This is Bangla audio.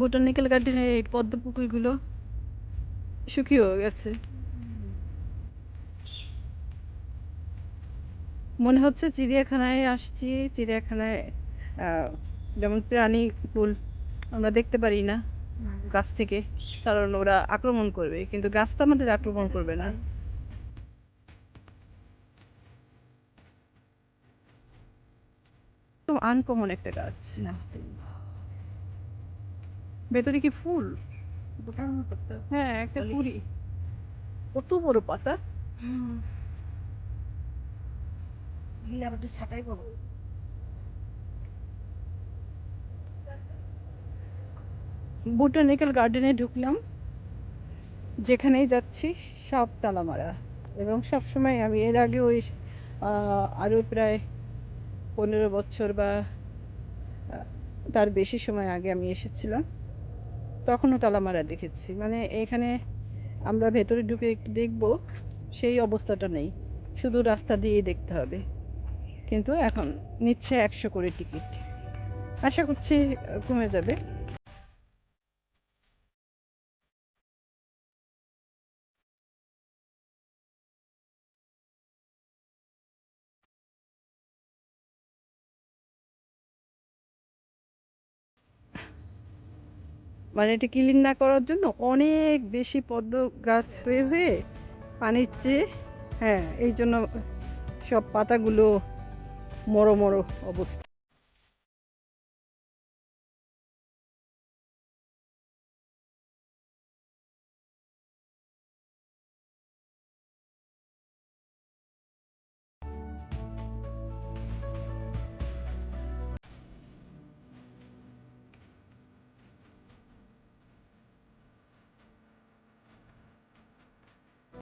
বোটানিক্যাল গার্ডেনে এই পদ্ম পুকুরগুলো শুকিয়ে গেছে। মনে হচ্ছে চিড়িয়াখানায় আসছি, চিড়িয়াখানায় যেমন প্রাণী ফুল আমরা দেখতে পারি না গাছ থেকে, কারণ ওরা আক্রমণ করবে, কিন্তু গাছ তো আমাদের আক্রমণ করবে না। তো আনকমন একটা গাছ। না ভেতরে কি ফুল? হ্যাঁ একটা। কুড়ি কত বড় পাতা? ছাটাই করব বোটানিক্যাল গার্ডেনে ঢুকলাম যেখানেই যাচ্ছি সব তালা মারা এবং সবসময় আমি এর আগে ওই আরও প্রায় পনেরো বছর বা তার বেশি সময় আগে আমি এসেছিলাম। তখনও তালা মারা দেখেছি। মানে এখানে আমরা ভেতরে ঢুকে একটু দেখব, সেই অবস্থাটা নেই। শুধু রাস্তা দিয়েই দেখতে হবে। কিন্তু এখন নিচ্ছে একশো করে টিকিট। আশা করছি কমে যাবে। মানে এটা ক্লিন না করার জন্য অনেক বেশি পদ্ম গাছ হয়ে হয়ে পানির চেয়ে হ্যাঁ এই জন্য সব পাতাগুলো মরো মরো অবস্থা।